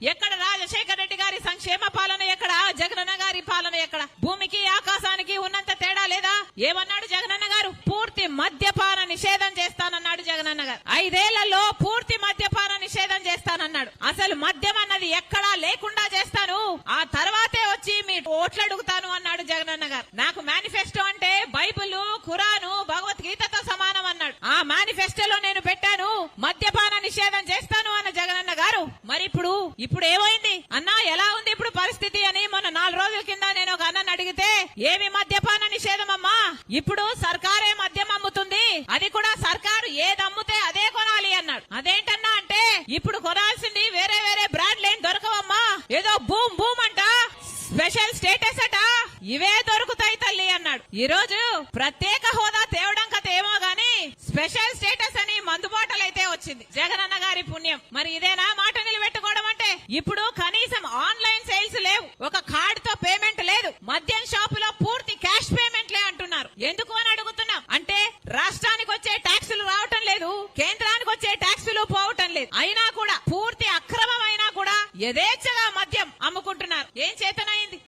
ఎక్కడ రాజశేఖర రెడ్డి గారి సంక్షేమ పాలన ఎక్కడ? జగనన్న గారి పాలన ఎక్కడ? భూమికి ఆకాశానికి ఉన్నంత తేడా లేదా? ఏమన్నాడు జగనన్న గారు? పూర్తి మద్యపాన నిషేధం చేస్తానన్నాడు జగనన్న గారు. ఐదేళ్ళలో పూర్తి మద్యపాన నిషేధం చేస్తానన్నాడు. అసలు మద్యం అన్నది ఎక్కడా లేకుండా చేస్తాను. ఆ తర్వాతే వచ్చి మీ ఓట్లు అడుగుతాను అన్నాడు జగనన్న గారు. నాకు మేనిఫెస్టో అంటే బైబిల్ ఖురాను భగవద్గీతతో సమానం అన్నాడు. ఆ మేనిఫెస్టోలో నేను పెట్టాను మద్యపాన నిషేధం చేస్తాను అన్న జగనన్న గారు మరి ఇప్పుడు ఇప్పుడు ఏమైంది? అన్నా ఎలా ఉంది ఇప్పుడు పరిస్థితి అని మొన్న నాలుగు రోజుల కింద నేను ఒక అన్నని అడిగితే ఏమి మద్యపాన నిషేధం అమ్మా ఇప్పుడు సర్కారే మద్యం అమ్ముతుంది. అది కూడా సర్కారు ఏది అమ్ముతే అదే కొనాలి అన్నాడు. అదేంటన్నా అంటే ఇప్పుడు కొనాల్సింది వేరే వేరే బ్రాండ్లు ఏం దొరకవమ్మా? ఏదో భూమ్ భూమ్ అంట? స్పెషల్ స్టేటస్ అట? ఇవే దొరుకుతాయి తల్లి అన్నాడు. ఈ రోజు ప్రత్యేక హోదా తేవడం కథ ఏమో గాని స్పెషల్ స్టేటస్ అని మందు బాటలు అయితే వచ్చింది. జగనన్న గారి పుణ్యం. మరి ఇదేనా మాట? ఇప్పుడు కనీసం ఆన్లైన్ సేల్స్ లేవు. ఒక కార్డ్తో పేమెంట్ లేదు. మద్యం షాపులో పూర్తి క్యాష్ పేమెంట్లే అంటున్నారు. ఎందుకు అని అడుగుతున్నాం. అంటే రాష్ట్రానికి వచ్చే ట్యాక్సులు రావటం లేదు. కేంద్రానికి వచ్చే ట్యాక్సులు పోవటం లేదు. అయినా కూడా పూర్తి అక్రమం అయినా కూడా యథేచ్ఛగా మద్యం అమ్ముకుంటున్నారు. ఏం చేతనైంది?